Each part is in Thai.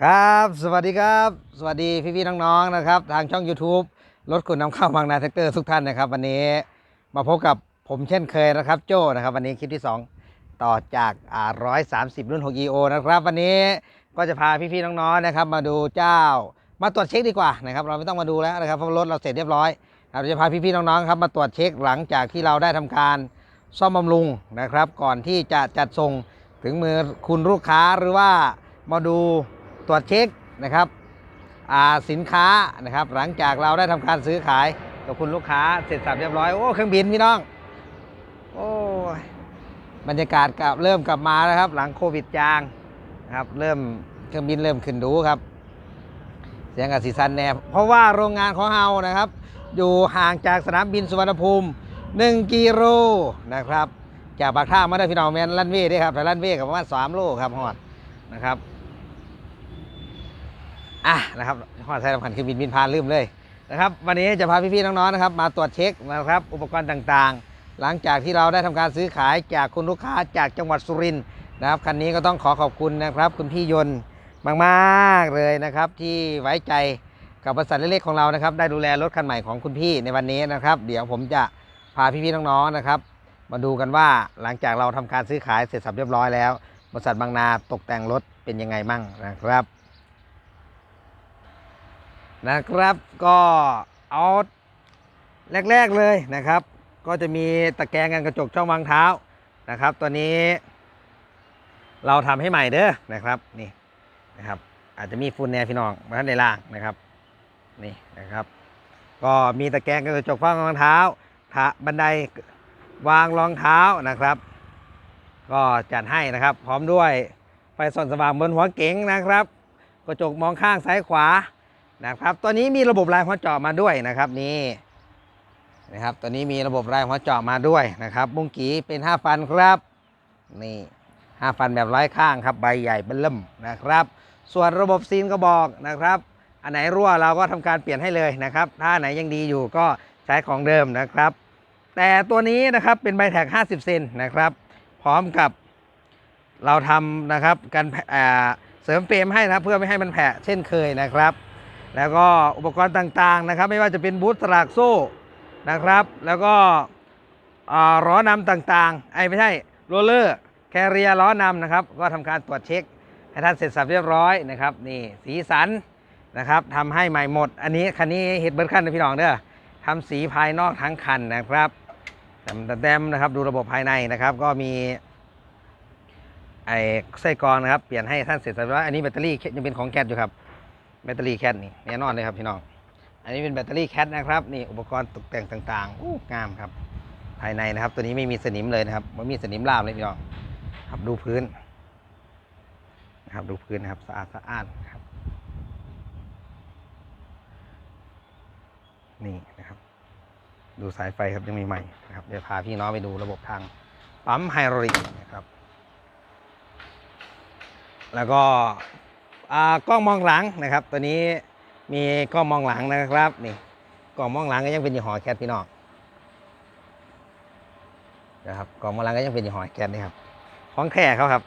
ครับ สวัสดีครับ สวัสดีพี่ๆน้องๆนะครับ ทางช่อง YouTube รถคุณนำเข้าบางนาแท็กเตอร์ทุกท่านนะครับ วันนี้มาพบกับผมเช่นเคยนะครับ โจ้นะครับ วันนี้คลิปที่ 2 ต่อจากอ่า130 รุ่น 6 EO นะครับ วันนี้ก็จะพาพี่ๆน้องๆนะครับ มาดูเจ้ามาตรวจเช็คดีกว่านะครับ เราไม่ต้องมาดูแล้วนะครับเพราะรถเราเสร็จเรียบร้อยเราจะพาพี่ๆน้องๆครับมาตรวจเช็คหลังจากที่เราได้ทำการซ่อมบำรุงนะครับ ก่อนที่จะจัดส่งถึงมือคุณลูกค้าหรือว่ามาดู ตรวจเช็คนะครับอ่าสินค้านะครับ หลังจากเราได้ทำการซื้อขายกับคุณลูกค้าเสร็จสับเรียบร้อย โอ้เครื่องบินพี่น้อง โอ้บรรยากาศกลับเริ่มกลับมาแล้วครับ หลังโควิดจางนะครับ เริ่มเครื่องบินเริ่มขึ้นดูครับ เสียงกับสีสันแนบเพราะว่าโรงงานของเฮานะครับ อยู่ห่างจากสนามบินสุวรรณภูมิ 1กิโลนะครับ จากปากท่ามาได้พี่น้องแมนลันเว่ด้วยครับแต่ลันเว่กับประมาณ3โลครับฮอดนะครับ อะนะครับฮอใช้สำคัญคือบินบินพานลืมเลยนะครับ วันนี้จะพาพี่ๆน้องๆนะครับ มาตรวจเช็คนะครับอุปกรณ์ต่างๆ หลังจากที่เราได้ทำการซื้อขายจากคุณลูกค้าจากจังหวัดสุรินทร์นะครับคันนี้ก็ต้องขอขอบคุณนะครับ คุณพี่ยนต์มากๆเลยนะครับ ที่ไว้ใจกับบริษัทเล็กๆของเรานะครับ ได้ดูแลรถคันใหม่ของคุณพี่ในวันนี้นะครับ เดี๋ยวผมจะพาพี่ๆน้องๆนะครับ มาดูกันว่าหลังจากเราทำการซื้อขายเสร็จสับเรียบร้อยแล้วบริษัทบางนาตกแต่งรถเป็นยังไงมั่งนะครับ นะครับก็เอาแรก ๆเลยนะครับ ก็จะมีตะแกรงกันกระจกช่องวางเท้านะครับ ตัวนี้ เราทำให้ใหม่เด้อนะครับนี่นะครับ อาจจะมีฝุ่นแนพี่น้องมาท่านในล่างนะครับนี่นะครับ ก็มีตะแกรงกันกระจกฟังรองเท้าถะบันไดวางรองเท้านะครับ ก็จัดให้นะครับ พร้อมด้วยไฟส่องสว่างบนหัวเก๋งนะครับ กระจกมองข้างซ้ายขวา นะครับตัวนี้มีระบบลายหัวเจาะมาด้วยนะครับนี่นะครับตัวนี้มีระบบลายหัวเจาะมาด้วยนะครับบุ้งกีเป็น 5 ฟันครับนี่ห้าฟันแบบร้อยข้างครับใบใหญ่เบิ่มนะครับ ส่วนระบบซีนก็บอกนะครับ อันไหนรั่วเราก็ทำการเปลี่ยนให้เลยนะครับ ถ้าไหนยังดีอยู่ก็ใช้ของเดิมนะครับ แต่ตัวนี้นะครับเป็นใบแท็ก 50 เซนนะครับ พร้อมกับเราทำนะครับการเสริมเฟรมให้นะเพื่อไม่ให้มันแผะเช่นเคยนะครับ แล้วก็อุปกรณ์ต่างๆนะครับ ไม่ว่าจะเป็นบูทสลักโซ่นะครับ แล้วก็ล้อนำต่างๆไอ้ไม่ใช่โรลเลอร์แคเรียล้อนำนะครับ ก็ทำการตรวจเช็ค ให้ท่านเสร็จสับเรียบร้อยนะครับนี่สีสันนะครับทำให้ใหม่หมด อันนี้คันนี้เฮดเบิร์ดคันนะพี่น้องเด้อทำสีภายนอกทั้งคันนะครับแต้มแต้มนะครับดูระบบภายในนะครับ ก็มีไอ้ไส้กรองนะครับ เปลี่ยนให้ท่านเสร็จสับเรียบร้อยอันนี้แบตเตอรี่ยังเป็นของแคทอยู่ครับ แบตเตอรี่แคทนี่แน่นอนเลยครับพี่น้อง อันนี้เป็นแบตเตอรี่แคทนะครับนี่อุปกรณ์ตกแต่งต่างๆอู้งามครับ ภายในนะครับ ตัวนี้ไม่มีสนิมเลยนะครับไม่มีสนิมลามเลยพี่น้องครับดูพื้นนะครับดูพื้นนะครับสะอาดสะอาดครับ นี่นะครับ ดูสายไฟครับยังมีใหม่นะครับเดี๋ยวพาพี่น้องไปดูระบบทางปั๊มไฮดรลิกนะครับ แล้วก็ กล้องมองหลังนะครับ ตัวนี้มีกล้องมองหลังนะครับนี่กล้องมองหลังก็ยังเป็นยี่ห้อแคทพี่น้องนะครับกล้องมองหลังก็ยังเป็นยี่ห้อแคทนี่ครับของแท้เขาครับ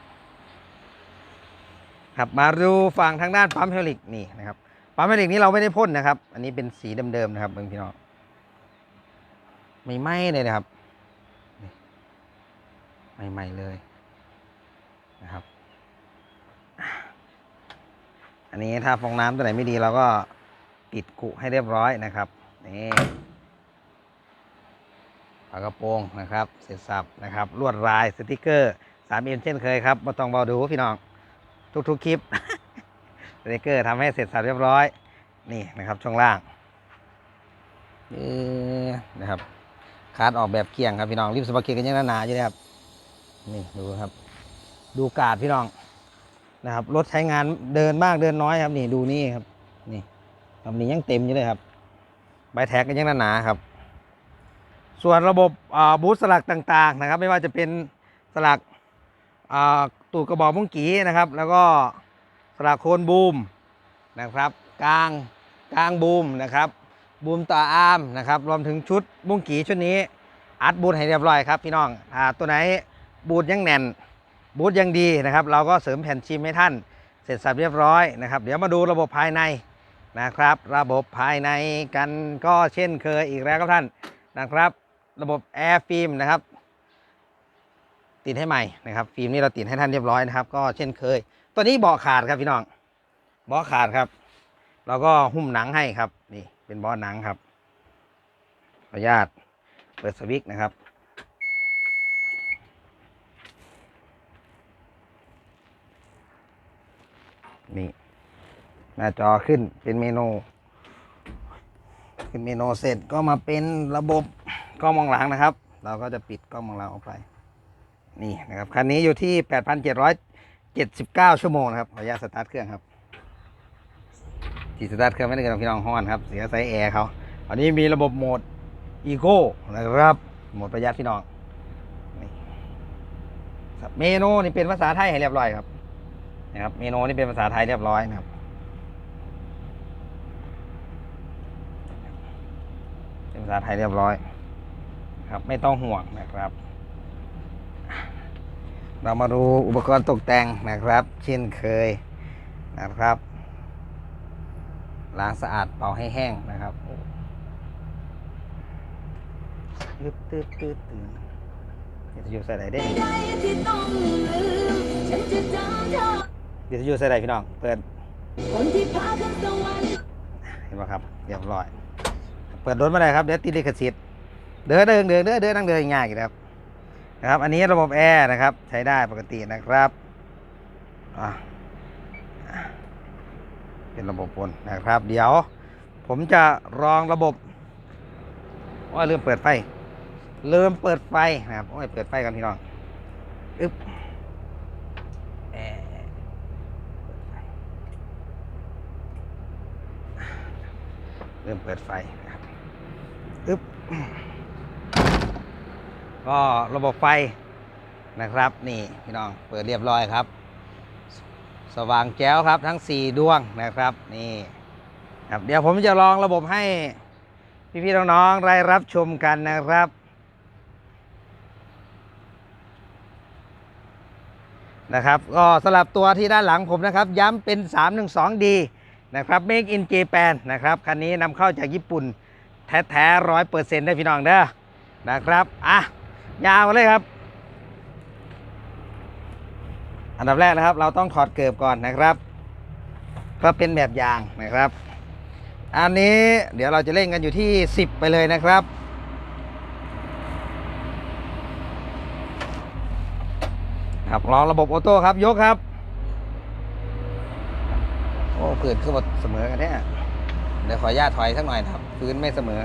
ครับมาดูฝั่งทางด้านปั๊มเฮลิกนี่นะครับปั๊มเฮลิกนี้เราไม่ได้พ่นนะครับ อันนี้เป็นสีเดิมๆนะครับเพื่อนพี่น้องไม่ไหม้เลยนะครับไม่ไหม้เลยนะครับ อันนี้ถ้าฟองน้ำตัวไหนไม่ดีเราก็ปิดกุให้เรียบร้อยนะครับนี่ฝากระโปรงนะครับเสร็จสับนะครับลวดลายสติกเกอร์สามเอ็มเช่นเคยครับมาต้องเบาดูพี่น้อง ทุกๆคลิปสติกเกอร์ทำให้เสร็จสับเรียบร้อยนี่นะครับช่วงล่างนี่นะครับคาดออกแบบเกี่ยงครับพี่น้องริมสปาเกตกันยังหนาๆอยู่เลยครับนี่ดูครับ ดูกาดพี่น้อง นะครับรถใช้งานเดินบ้างเดินน้อยครับ นี่ดูนี่ครับ นี่ลำนี้ยังเต็มอยู่เลยครับใบแท็กกันยังหนาๆครับ ส่วนระบบบูทสลักต่างๆนะครับ ไม่ว่าจะเป็นสลักตูดกระบอกมุ้งกีนะครับ แล้วก็สลักโคนบูมนะครับกลางกลางบูมนะครับบูมต่ออาร์มนะครับรวมถึงชุดมุ้งกีชุดนี้ อัดบูทให้เรียบร้อยครับพี่น้องถ้าตัวไหนบูทยังแน่น บูทยังดีนะครับ เราก็เสริมแผ่นชิมให้ท่าน เสร็จสับเรียบร้อยนะครับ เดี๋ยวมาดูระบบภายในนะครับ ระบบภายในกันก็เช่นเคยอีกแล้วครับท่านนะครับ ระบบแอร์ฟิล์มนะครับ ติดให้ใหม่นะครับฟิล์มนี่เราติดให้ท่านเรียบร้อยนะครับ ก็เช่นเคย ตัวนี้เบาะขาดครับพี่น้องเบาะขาดครับเราก็หุ้มหนังให้ครับนี่เป็นเบาะหนังครับขออนุญาตเปิดสวิตช์นะครับ นี่ หน้าจอขึ้นเป็นเมนู ขึ้นเมนูเสร็จก็มาเป็นระบบกล้องมองหลังนะครับ เราก็จะปิดกล้องมองหลังออกไป นี่นะครับคันนี้อยู่ที่ 8,779 ชั่วโมงนะครับขออนุญาตสตาร์ทเครื่องครับที่สตาร์ทเครื่องไม่ได้เกับพี่น้องฮอนครับเสียไซแอร์เขาอันนี้มีระบบโหมดอีโก้นะครับโหมดประหยัดพี่น้องเมนูนี่เป็นภาษาไทยให้เรียบร้อยครับนะครับเมนูนี่เป็นภาษาไทยเรียบร้อยนะครับ เป็น ภาษาไทยเรียบร้อย ครับ ไม่ต้องห่วงนะครับ เรามาดูอุปกรณ์ตกแต่งนะครับ เช่นเคยนะครับล้างสะอาดเป่าให้แห้งนะครับตึ๊ดตึ๊ดตึ๊ดตึ๊ดจะอยู่ใส่ไหนได้เดี๋ยวจะอยู่ใส่ไหนพี่น้อง เปิดคนเห็นไหมครับ เรียบร้อย เปิดรถมาได้ครับเดี๋ยวติดลิขสิทธิ์เดินเดินเดินเดินเดินนั่งเดินง่ายๆอยู่นครับนะครับ อันนี้ระบบแอร์นะครับ ใช้ได้ปกตินะครับเป็นระบบวนนะครับ เดี๋ยว ผมจะลองระบบว่าลืมเปิดไฟลืมเปิดไฟนะครับโอ้ยเปิดไฟกันพี่น้องอึ๊บเริ่มเปิดไฟ อึ๊บก็ระบบไฟนะครับ นี่พี่น้องเปิดเรียบร้อยครับ สว่างแจ้วครับทั้ง 4 ดวงนะครับนี่ครับเดี๋ยวผมจะลองระบบให้พี่ๆน้องๆได้รับชมกันนะครับ นะครับก็สลับตัวที่ด้านหลังผมนะครับ ย้ำเป็น 312D นะครับ Make in Japan นะครับ คันนี้นำเข้าจากญี่ปุ่น แท้ๆร้อยเปอร์เซ็นต์ได้พี่น้องเด้อนะครับอะยาวเลยครับ อันดับแรกนะครับ เราต้องถอดเกิบก่อนนะครับก็เป็นแบบอย่างนะครับ อันนี้เดี๋ยวเราจะเล่นกันอยู่ที่ 10 ไปเลยนะครับครับลองระบบออโต้ครับยกครับ โอ้พื้นคือหมดเสมอกันเนี่ยเดี๋ยวขออนุญาตถอยสักหน่อยครับ พื้นไม่เสมอ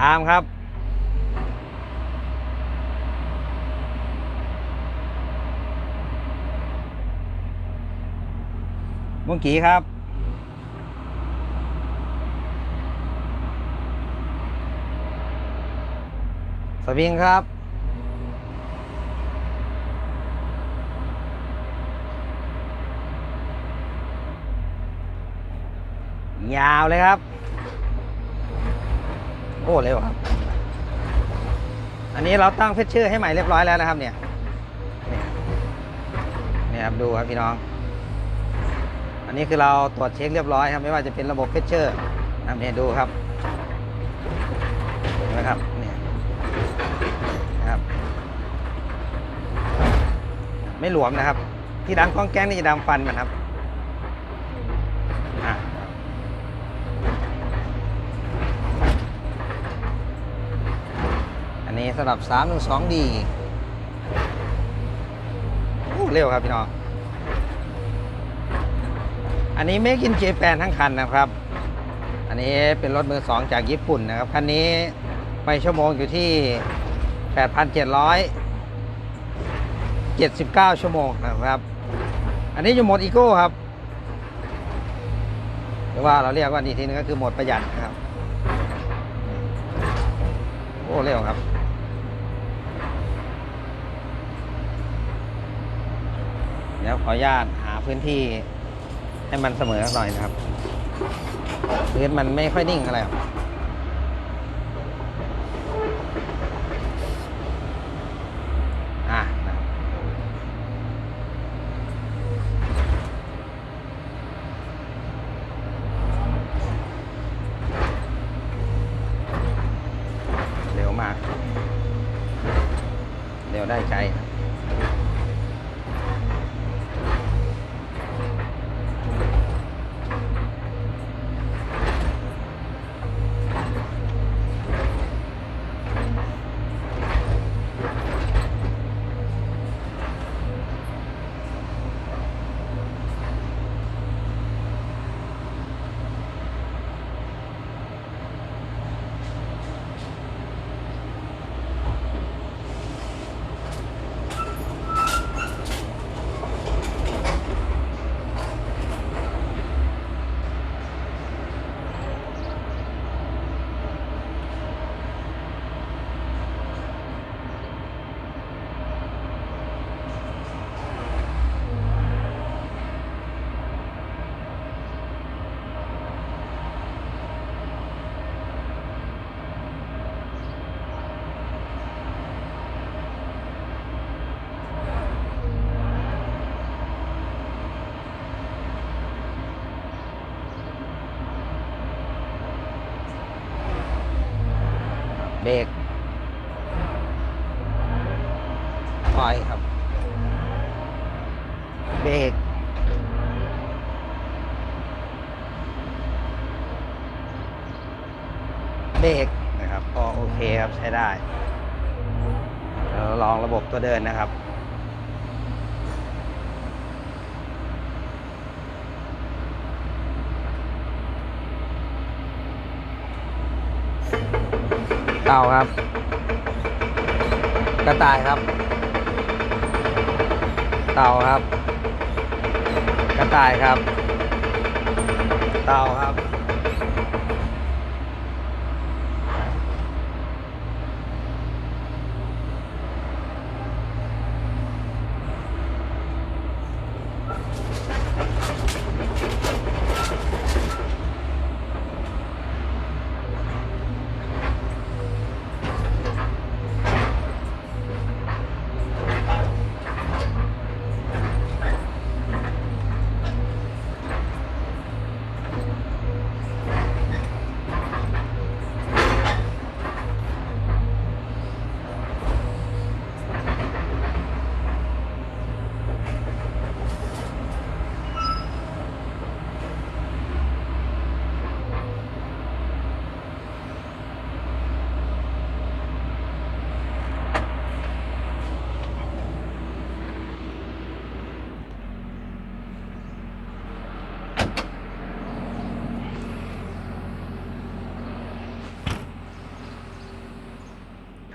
อาร์มครับ มุงกีครับสวิงครับ ยาวเลยครับ โอ้เร็วครับ อันนี้เราตั้งเฟชเชอร์ให้ใหม่เรียบร้อยแล้วนะครับเนี่ยเนี่ยครับดูครับพี่น้อง อันนี้คือเราตรวจเช็คเรียบร้อยครับไม่ว่าจะเป็นระบบเฟชเชอร์นะเนี่ยดูครับเห็นไหมครับเนี่ยครับ ไม่หลวมนะครับ ที่ดังกล้องแก้งนี่จะดังฟันมันครับอะ อั นี้สำหรับ 3 1 2 d โอ้เร็วครับพี่น้อง อันนี้ไม่กินเจแปนทั้งคันนะครับ อันนี้เป็นรถมือสองจากญี่ปุ่นนะครับ คันนี้ไปชั่วโมงอยู่ที่ 8,779 ชั่วโมงนะครับ อันนี้อยู่โหมดอีโก้ครับ หรือว่าเราเรียกว่าอีกทีนึงก็คือโหมดประหยัดนะครับ โอ้เร็วครับ เดี๋ยวขออนุญาตหาพื้นที่ให้มันเสมอหน่อยนะครับพื้นมันไม่ค่อยนิ่งอะไรครับากเดี๋ยวได้ใจนะ เบรกปล่อยครับ เบรกเบรกนะครับก็โอเคครับใช้ได้ลองระบบตัวเดินนะครับ เต่าครับ กระต่ายครับ เต่าครับ กระต่ายครับ เต่าครับ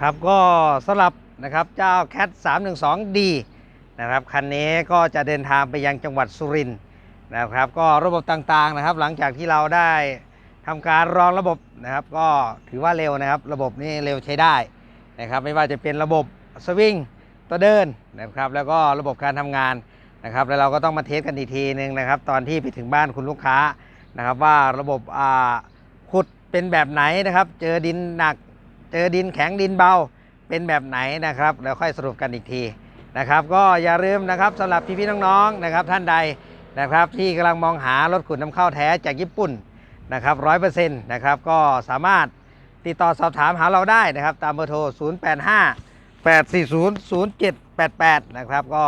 ครับก็สำหรับนะครับเจ้า CAT 312D นะครับคันนี้ก็จะเดินทางไปยังจังหวัดสุรินทร์นะครับก็ระบบต่างๆนะครับ หลังจากที่เราได้ทำการรองระบบนะครับ ก็ถือว่าเร็วนะครับ ระบบนี้เร็วใช้ได้นะครับ ไม่ว่าจะเป็นระบบสวิงตัวเดินนะครับ แล้วก็ระบบการทำงานนะครับ แล้วเราก็ต้องมาเทสกันอีกทีหนึ่งนะครับ ตอนที่ไปถึงบ้านคุณลูกค้านะครับ ว่าระบบขุดเป็นแบบไหนนะครับ เจอดินหนัก เจอดินแข็งดินเบาเป็นแบบไหนนะครับแล้วค่อยสรุปกันอีกทีนะครับ ก็อย่าลืมนะครับสำหรับพี่ๆน้องๆนะครับ ท่านใดนะครับ ที่กำลังมองหารถขุดน้ำเข้าแท้จากญี่ปุ่นนะครับร้อยเปอร์เซ็นต์นะครับก็สามารถติดต่อสอบถามหาเราได้นะครับ ตามเบอร์โทร 0 8 5 8 4 0 0 7 8 8 นะครับ ก็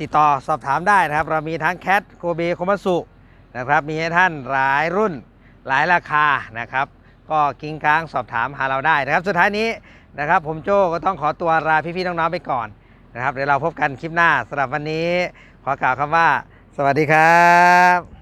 ติดต่อสอบถามได้นะครับ เรามีทั้งแคทโคเบโคมัสุนะครับ มีให้ท่านหลายรุ่นหลายราคานะครับ ก็กิ้งก้างสอบถามหาเราได้นะครับ สุดท้ายนี้นะครับผมโจ้ก็ต้องขอตัวลาพี่ๆน้องๆไปก่อนนะครับเดี๋ยวเราพบกันคลิปหน้าสำหรับวันนี้ ขอกล่าวคำว่า สวัสดีครับ